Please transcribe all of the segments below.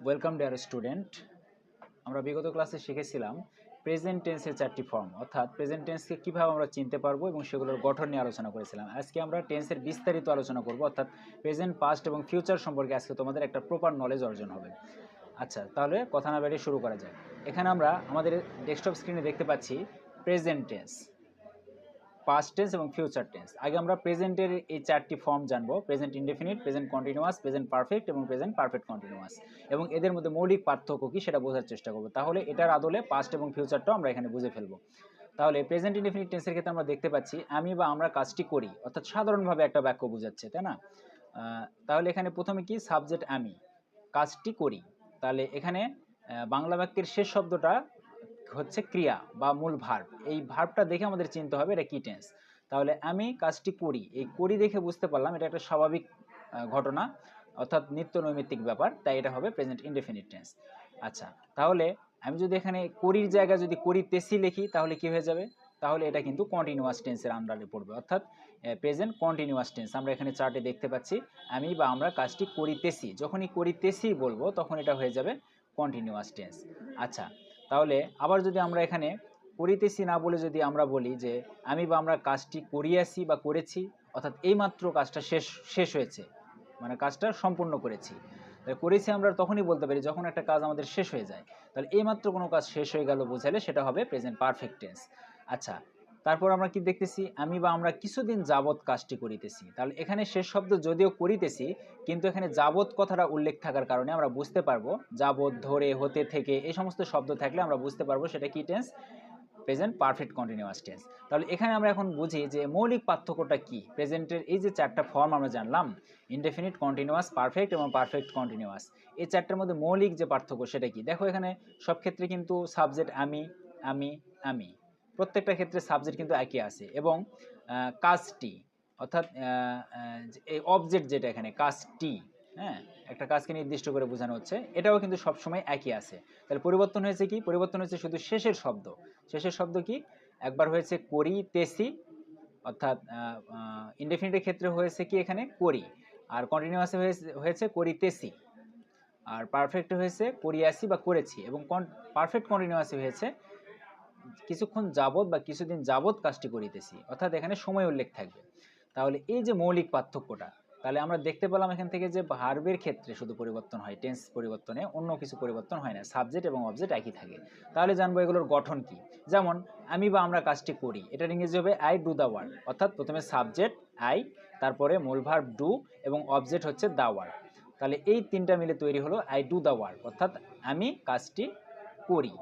Welcome dear student আমরা বিগত ক্লাসে শিখেছিলাম প্রেজেন্ট টেন্সের চারটি ফর্ম অর্থাৎ প্রেজেন্ট টেন্সকে কীভাবে আমরা চিনতে পারব এবং সেগুলোর গঠন নিয়ে আলোচনা করেছিলাম। আজকে আমরা টেন্সের বিস্তারিত আলোচনা করব, অর্থাৎ প্রেজেন্ট পাস্ট এবং ফিউচার সম্পর্কে আজকে তোমাদের একটা প্রপার নলেজ অর্জন হবে। আচ্ছা তাহলে কথা না বেরিয়ে শুরু করা যায় এখানে আমরা আমাদের ডেস্কটপ স্ক্রিনে দেখতে পাচ্ছি প্রেজেন্ট টেন্স পাস্ট টেন্স এবং ফিউচার টেন্স আগে আমরা প্রেজেন্টের এই চারটি ফর্ম জানব present indefinite present continuous present perfect এবং প্রেজেন্ট পারফেক্ট কন্টিনিউয়াস এবং এদের মধ্যে মৌলিক পার্থক্য কী সেটা বোঝার চেষ্টা করব। তাহলে এটার আদলে পাস্ট এবং ফিউচারটাও আমরা এখানে বুঝে ফেলব। তাহলে প্রেজেন্ট ইনডেফিনিট টেন্সের ক্ষেত্রে আমরা দেখতে পাচ্ছি, আমি বা আমরা কাজটি করি, অর্থাৎ সাধারণভাবে একটা বাক্য বোঝাচ্ছে, তাই না? তাহলে এখানে প্রথমে কি? সাবজেক্ট আমি। কাজটি করি। তাহলে এখানে বাংলা বাক্যের শেষ শব্দটা হচ্ছে ক্রিয়া বা মূল ভার্ব এই ভার্বটা দেখে আমাদের চিনতে হবে এটা কি টেন্স তাহলে আমি কাজটি করি। এই করি দেখে বুঝতে পারলাম এটা একটা স্বাভাবিক ঘটনা, অর্থাৎ নিত্য নৈমিত্তিক ব্যাপার, তাই এটা হবে প্রেজেন্ট ইনডেফিনিট টেন্স আচ্ছা তাহলে আমি যদি এখানে করির জায়গায় যদি করিতেছি লিখি, তাহলে কি হয়ে যাবে? তাহলে এটা কিন্তু কন্টিনিউয়াস টেন্সের আন্ডারে পড়বে। অর্থাৎ প্রেজেন্ট কন্টিনিউয়াস টেন্স আমরা এখানে চার্টে দেখতে পাচ্ছি, আমি বা আমরা কাজটি করিতেছি। যখনই করিতেছি বলব, তখন এটা হয়ে যাবে কন্টিনিউয়াস টেন্স আচ্ছা তাহলে আবার যদি আমরা এখানে করিতেছি না বলে যদি আমরা বলি যে আমি বা আমরা কাজটি করিয়াছি বা করেছি, অর্থাৎ এইমাত্র কাজটা শেষ শেষ হয়েছে মানে কাজটা সম্পূর্ণ করেছি করেছি আমরা তখনই বলতে পারি যখন একটা কাজ আমাদের শেষ হয়ে যায়, তাহলে এইমাত্র কোনো কাজ শেষ হয়ে গেল বোঝালে সেটা হবে প্রেজেন্ট পারফেক্ট টেন্স আচ্ছা তারপর আমরা কি দেখতেছি? আমি বা আমরা কিছুদিন যাবৎ কাজটি করিতেছি। তাহলে এখানে শেষ শব্দ যদিও করিতেছি, কিন্তু এখানে যাবৎ কথাটা উল্লেখ থাকার কারণে আমরা বুঝতে পারব, যাবৎ, ধরে, হতে, থেকে এই সমস্ত শব্দ থাকলে আমরা বুঝতে পারব সেটা কি tense present perfect continuous tense তাহলে এখানে আমরা এখন বুঝি যে মৌলিক পার্থক্যটা কি? প্রেজেন্টের এই যে চারটা ফর্ম আমরা জানলাম ইনডেফিনিট কন্টিনিউয়াস পারফেক্ট এবং পারফেক্ট কন্টিনিউয়াস এই চারটার মধ্যে মৌলিক যে পার্থক্য সেটা কি? দেখো এখানে সব ক্ষেত্রে কিন্তু সাবজেক্ট আমি আমি আমি। প্রত্যেকটা ক্ষেত্রে সাবজেক্ট কিন্তু একই আছে এবং কাজটি, অর্থাৎ এই অবজেক্ট যেটা এখানে, কাজটি হ্যাঁ একটা কাজকে নির্দিষ্ট করে বোঝানো হচ্ছে, এটাও কিন্তু সবসময় একই আছে। তাহলে পরিবর্তন হয়েছে কি? পরিবর্তন হয়েছে শুধু শেষের শব্দ। শেষের শব্দ কি? একবার হয়েছে করি, তেসি, অর্থাৎ ইনডেফিনিটের ক্ষেত্রে হয়েছে কি এখানে? করি। আর কন্টিনিউয়াসে হয়েছে করিতেছি আর পারফেক্ট হয়েছে করিয়াছি বা করেছি এবং পারফেক্ট কন্টিনিউয়াসে হয়েছে কিছুক্ষণ যাবত বা কিছুদিন যাবত কাজটি করিতেছি, অর্থাৎ এখানে সময় উল্লেখ থাকবে। তাহলে এই যে মৌলিক পার্থক্যটা, তাহলে আমরা দেখতে পেলাম এখান থেকে যে ভার্বের ক্ষেত্রে শুধু পরিবর্তন হয় টেন্স পরিবর্তনে, অন্য কিছু পরিবর্তন হয় না সাবজেক্ট এবং অবজেক্ট একই থাকে। তাহলে জানব এগুলোর গঠন কি। যেমন, আমি বা আমরা কাজটি করি এটার ইংরেজি হবে আই ডু দ্য ওয়ার্ক অর্থাৎ প্রথমে সাবজেক্ট আই তারপরে মূল ভার্ব ডু এবং অবজেক্ট হচ্ছে দ্য ওয়ার্ক তাহলে এই তিনটা মিলে তৈরি হলো আই ডু দ্য ওয়ার্ক অর্থাৎ আমি কাজটি করি।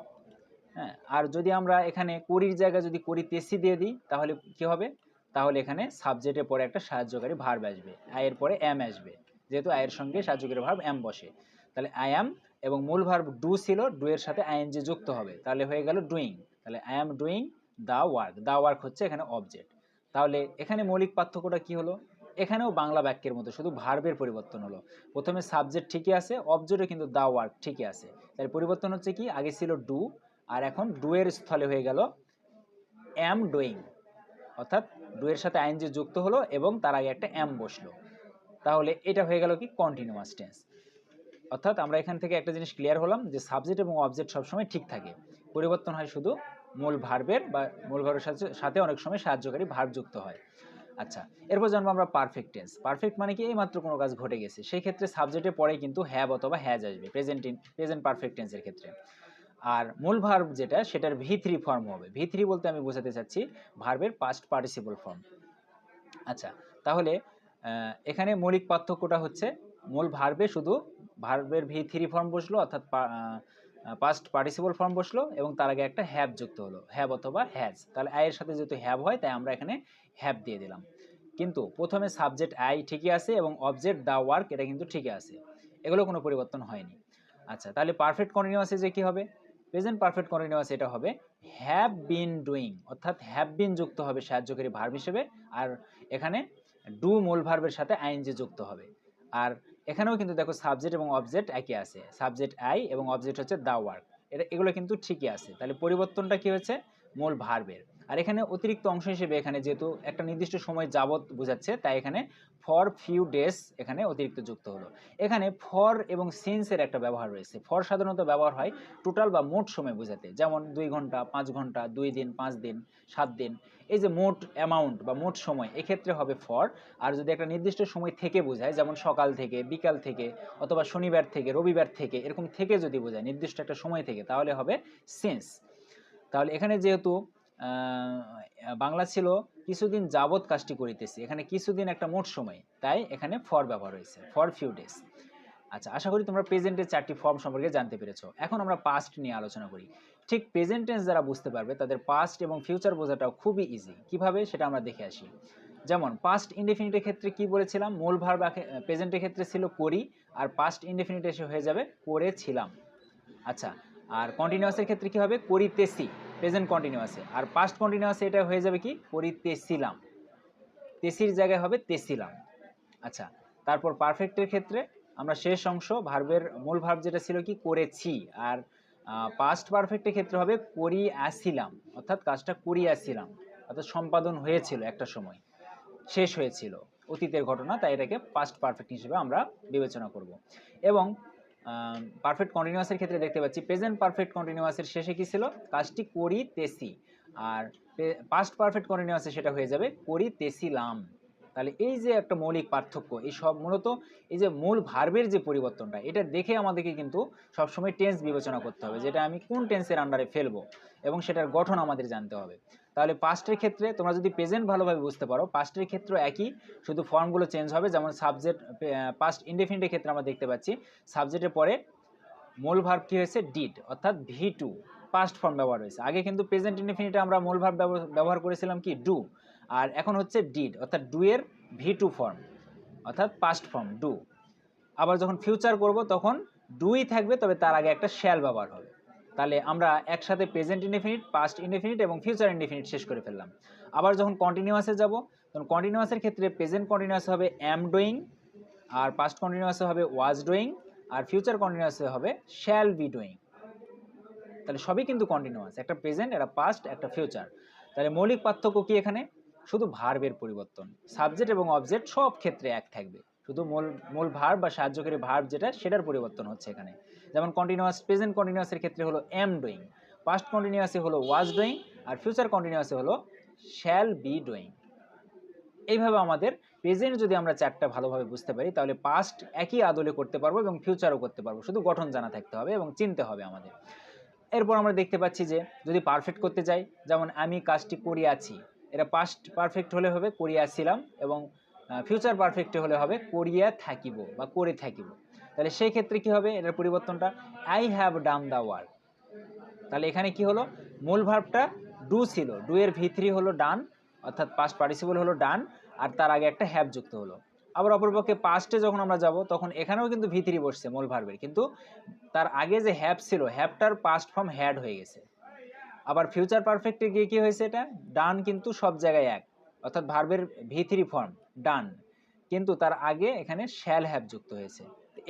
হ্যাঁ আর যদি আমরা এখানে করির জায়গায় যদি করিতেছি দিয়ে দিই, তাহলে কি হবে? তাহলে এখানে সাবজেক্টের পরে একটা সাহায্যকারী ভার্ব আসবে। আয়ের পরে এম আসবে। যেহেতু আয়ের সঙ্গে সাহায্যকারী ভার্ব এম বসে। তাহলে আই অ্যাম এবং মূল ভার্ব ডু ছিল ডু এর সাথে আইএনজি যুক্ত হবে। তাহলে হয়ে গেল ডুইং তাহলে I am doing the work the work হচ্ছে এখানে অবজেক্ট তাহলে এখানে মৌলিক পার্থক্যটা কি হলো? এখানেও বাংলা বাক্যের মতো শুধু ভার্বের পরিবর্তন হলো। প্রথমে সাবজেক্ট ঠিকই আছে অবজেক্টও কিন্তু দা ওয়ার্ক ঠিকই আছে। তাহলে পরিবর্তন হচ্ছে কি? আগে ছিল ডু আর এখন ডু এর স্থলে হয়ে গেল অ্যাম ডুইং অর্থাৎ ডু এর সাথে আইনজি যুক্ত হলো এবং তার আগে একটা অ্যাম বসল। তাহলে এটা হয়ে গেল কি? কন্টিনিউয়াস টেন্স অর্থাৎ আমরা এখান থেকে একটা জিনিস ক্লিয়ার হলাম যে সাবজেক্ট এবং অবজেক্ট সবসময় ঠিক থাকে। পরিবর্তন হয় শুধু মূল ভার্বের বা মূল ভার্বের সাথে সাথে অনেক সময় সাহায্যকারী ভার্ব যুক্ত হয়। আচ্ছা এরপর জানব আমরা পারফেক্ট টেন্স পারফেক্ট মানে কি? এইমাত্র কোনো কাজ ঘটে গেছে। সেই ক্ষেত্রে সাবজেক্টের পরে কিন্তু হ্যাভ অথবা হ্যাজ আসবে। প্রেজেন্ট প্রেজেন্ট পারফেক্ট টেন্সের ক্ষেত্রে। আর মূল ভার্ব যেটা, সেটার ভি থ্রি ফর্ম হবে। ভি থ্রি বলতে আমি বোঝাতে চাচ্ছি ভার্বের পাস্ট পার্টিসিপল ফর্ম আচ্ছা তাহলে এখানে মৌলিক পার্থক্যটা হচ্ছে, মূল ভার্বে শুধু ভার্বের ভি থ্রি ফর্ম বসল, অর্থাৎ পাস্ট পার্টিসিপল ফর্ম বসল, এবং তার আগে একটা হ্যাব যুক্ত হলো। হ্যাব অথবা হ্যাজ তাহলে আয়ের সাথে যেহেতু হ্যাব হয়, তাই আমরা এখানে হ্যাভ দিয়ে দিলাম। কিন্তু প্রথমে সাবজেক্ট আই ঠিকই আছে, এবং অবজেক্ট দ্য ওয়ার্ক এটা কিন্তু ঠিকই আছে। এগুলো কোনো পরিবর্তন হয়নি। আচ্ছা তাহলে পারফেক্ট কন্টিনিউয়াসে যে কি হবে? প্রেজেন্ট পারফেক্ট কন্টিনিউয়াস এটা হবে হ্যাভ বিন ডুইং অর্থাৎ হ্যাভ বিন যুক্ত হবে সাহায্যকারী ভার্ব হিসেবে, আর এখানে ডু মূল ভার্বের সাথে আইএনজি যুক্ত হবে। আর এখানেও কিন্তু দেখো সাবজেক্ট এবং অবজেক্ট একই আছে সাবজেক্ট আই এবং অবজেক্ট হচ্ছে দা ওয়ার্ক এটা এগুলো কিন্তু ঠিকই আছে। তাহলে পরিবর্তনটা কি হয়েছে? মূল ভার্বের আর এখানে অতিরিক্ত অংশ হিসেবে এখানে যেহেতু একটা নির্দিষ্ট সময় যাবত বোঝাচ্ছে, তাই এখানে ফর ফিউ ডেজ এখানে অতিরিক্ত যুক্ত হলো। এখানে ফর এবং সিন্সের একটা ব্যবহার রয়েছে। ফর সাধারণত ব্যবহার হয় টোটাল বা মোট সময় বোঝাতে। যেমন দুই ঘণ্টা, পাঁচ ঘণ্টা, দুই দিন, পাঁচ দিন, সাত দিন। এই যে মোট অ্যামাউন্ট বা মোট সময়, এক্ষেত্রে হবে ফর আর যদি একটা নির্দিষ্ট সময় থেকে বোঝায়, যেমন সকাল থেকে, বিকাল থেকে, অথবা শনিবার থেকে, রবিবার থেকে, এরকম থেকে যদি বোঝায়, নির্দিষ্ট একটা সময় থেকে, তাহলে হবে সিন্স তাহলে এখানে যেহেতু বাংলা ছিল কিছুদিন যাবৎ কাজটি করিতেছি। এখানে কিছুদিন একটা মোট সময়। তাই এখানে ফর ব্যবহার হয়েছে ফর ফিউ ডেজ আচ্ছা আশা করি তোমরা প্রেজেন্টের চারটি ফর্ম সম্পর্কে জানতে পেরেছ। এখন আমরা পাস্ট নিয়ে আলোচনা করি। ঠিক প্রেজেন্ট টেন্স যারা বুঝতে পারবে, তাদের পাস্ট এবং ফিউচার বোঝাটাও খুবই ইজি কীভাবে? সেটা আমরা দেখে আসি। যেমন পাস্ট ইনডেফিনিটের ক্ষেত্রে কি বলেছিলাম? মূল ভার্ব প্রেজেন্টের ক্ষেত্রে ছিল করি, আর পাস্ট ইনডেফিনিট এসে হয়ে যাবে করেছিলাম। আচ্ছা আর কন্টিনিউয়াসের ক্ষেত্রে কি হবে? করিতেছি। প্রেজেন্ট কন্টিনিউয়াসে আর পাস্ট কন্টিনিউয়াসে এটা হয়ে যাবে কি? করিতেছিলাম তেসির জায়গায় হবে তেছিলাম আচ্ছা তারপর পারফেক্টের ক্ষেত্রে আমরা শেষ অংশ ভার্বের মূল ভার্ব যেটা ছিল কি? করেছি। আর পাস্ট পারফেক্টের ক্ষেত্রে হবে করি আসিলাম অর্থাৎ কাজটা করি করিয়াছিলাম। অর্থাৎ সম্পাদন হয়েছিল একটা সময়। শেষ হয়েছিল। অতীতের ঘটনা, তাই এটাকে পাস্ট পারফেক্ট হিসেবে আমরা বিবেচনা করব। এবং পারফেক্ট কন্টিনিউয়াসের ক্ষেত্রে দেখতে পাচ্ছি প্রেজেন্ট পারফেক্ট কন্টিনিউয়াসের শেষে কী ছিল? কাজটি করি তেসি আর পাস্ট পারফেক্ট কন্টিনিউয়াসে সেটা হয়ে যাবে, করিতেছিলাম। তাহলে এই যে একটা মৌলিক পার্থক্য, এই সব মূলত এই যে মূল ভার্বের যে পরিবর্তনটা, এটা দেখে আমাদেরকে কিন্তু সবসময় টেন্স বিবেচনা করতে হবে, যেটা আমি কোন টেন্সের আন্ডারে ফেলব এবং সেটার গঠন আমাদের জানতে হবে। তাহলে পাস্টের ক্ষেত্রে তোমরা যদি প্রেজেন্ট ভালোভাবে বুঝতে পারো পাস্টের ক্ষেত্রে একই, শুধু ফর্মগুলো চেঞ্জ হবে, যেমন সাবজেক্ট পাস্ট ইনডেফিনিটের ক্ষেত্রে আমরা দেখতে পাচ্ছি সাবজেক্টের পরে মূল ভার্ব কি হয়েছে? ডিড অর্থাৎ ভি টু পাস্ট ফর্ম ব্যবহার হয়েছে। আগে কিন্তু প্রেজেন্ট ইনডেফিনিটে আমরা মূল ভার্ব ব্যবহার করেছিলাম কি? ডু আর এখন হচ্ছে ডিড অর্থাৎ ডু এর ভি টু ফর্ম অর্থাৎ পাস্ট ফর্ম ডু আবার যখন ফিউচার করব, তখন ডুই থাকবে, তবে তার আগে একটা শ্যাল ব্যবহার হবে। তাহলে আমরা একসাথে প্রেজেন্ট ইনডেফিনিট পাস্ট ইনডেফিনিট এবং ফিউচার ইনডেফিনিট শেষ করে ফেললাম। আবার যখন কন্টিনিউয়াসে যাব, তখন কন্টিনিউয়াসের ক্ষেত্রে প্রেজেন্ট কন্টিনিউয়াস হবে অ্যাম ডুইং আর পাস্ট কন্টিনিউয়াসে হবে ওয়াজ ডুইং আর ফিউচার কন্টিনিউয়াসে হবে শ্যাল বি ডুইং তাহলে সবই কিন্তু কন্টিনিউয়াস একটা প্রেজেন্ট একটা পাস্ট একটা ফিউচার তাহলে মৌলিক পার্থক্য কি এখানে? শুধু ভার্বের পরিবর্তন। সাবজেক্ট এবং অবজেক্ট সব ক্ষেত্রে এক থাকবে। শুধু মূল মূল ভার্ব বা সাহায্যকারী ভার্ব যেটা, সেটার পরিবর্তন হচ্ছে এখানে। যেমন কন্টিনিউয়াস প্রেজেন্ট কন্টিনিউয়াসের ক্ষেত্রে হলো এম ডুইং পাস্ট কন্টিনিউয়াসে হলো ওয়াজ ডুইং আর ফিউচার কন্টিনিউয়াসে হলো শ্যাল বি ডুইং এইভাবে আমাদের প্রেজেন্ট যদি আমরা চারটা ভালোভাবে বুঝতে পারি, তাহলে পাস্ট একই আদলে করতে পারব এবং ফিউচারও করতে পারব। শুধু গঠন জানা থাকতে হবে এবং চিনতে হবে আমাদের। এরপর আমরা দেখতে পাচ্ছি যে, যদি পারফেক্ট করতে যাই, যেমন আমি কাজটি করিয়াছি এটা পাস্ট পারফেক্ট হলে হবে করিয়াছিলাম এবং ফিউচার পারফেক্ট হলে হবে, করিয়া থাকিব বা করে থাকিব। তাহলে সেই ক্ষেত্রে কি হবে? এটার পরিবর্তনটা I have done the work তাহলে এখানে কি হলো? মূল ভার্বটা ডু ছিল। ডু এর ভি থ্রি হলো ডান অর্থাৎ পাস্ট পার্টিসিপল হলো ডান আর তার আগে একটা হ্যাভ যুক্ত হলো। আবার অপরপক্ষে পাস্টে যখন আমরা যাব, তখন এখানেও কিন্তু ভি থ্রি বসছে মূল ভার্বের কিন্তু তার আগে যে হ্যাভ ছিল হ্যাভটার পাস্ট ফর্ম হ্যাড হয়ে গেছে। আবার ফিউচার পারফেক্টে গিয়ে কি হয়েছে এটা? ডান কিন্তু সব জায়গায় এক। অর্থাৎ ভার্বের ভি থ্রি ফর্ম ডান কিন্তু তার আগে এখানে শ্যাল হ্যাভ যুক্ত হয়েছে।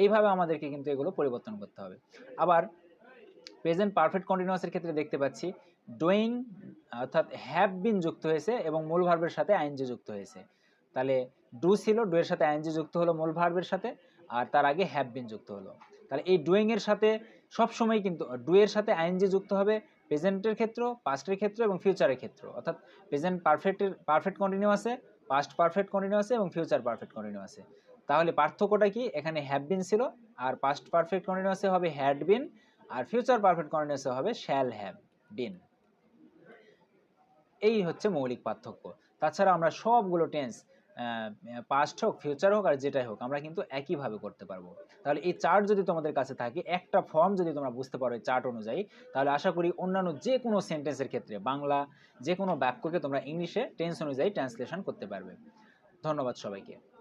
এইভাবে আমাদেরকে কিন্তু এগুলো পরিবর্তন করতে হবে। আবার প্রেজেন্ট পারফেক্ট কন্টিনিউয়াসের ক্ষেত্রে দেখতে পাচ্ছি ডোয়িং অর্থাৎ হ্যাভ বিন যুক্ত হয়েছে এবং মূল ভার্বের সাথে আইনজি যুক্ত হয়েছে। তাহলে ডু ছিল ডু এর সাথে আইনজি যুক্ত হলো মূল ভার্বের সাথে, আর তার আগে হ্যাভ বিন যুক্ত হলো। তাহলে এই ডুইং এর সাথে সবসময় কিন্তু ডু এর সাথে আইনজি যুক্ত হবে প্রেজেন্টের ক্ষেত্র পাস্টের ক্ষেত্র এবং ফিউচারের ক্ষেত্র। অর্থাৎ প্রেজেন্ট পারফেক্টের পারফেক্ট কন্টিনিউ আছে পাস্ট পারফেক্ট কন্টিনিউ আছে এবং ফিউচার পারফেক্ট কন্টিনিউ আছে তাহলে পার্থক্যটা কি? এখানে হ্যাভ বিন ছিল আর পাস্ট পারফেক্ট কন্টিনিউয়াসে হবে হ্যাড বিন আর ফিউচার পারফেক্ট কন্টিনিউয়াসে হবে শ্যাল হ্যাভ বিন এই হচ্ছে মৌলিক পার্থক্য। তাছাড়া আমরা সবগুলো টেন্স পাস্ট হোক ফিউচার হোক আর যেটাই হোক, আমরা কিন্তু একইভাবে করতে পারব। তাহলে এই চার্ট যদি তোমাদের কাছে থাকে, একটা ফর্ম যদি তোমরা বুঝতে পারো এই চার্ট অনুযায়ী, তাহলে আশা করি অন্যান্য যে কোনো সেন্টেন্সের ক্ষেত্রে, বাংলা যে কোনো বাক্যকে তোমরা ইংলিশে টেন্স অনুযায়ী ট্রান্সলেশন করতে পারবে। ধন্যবাদ সবাইকে।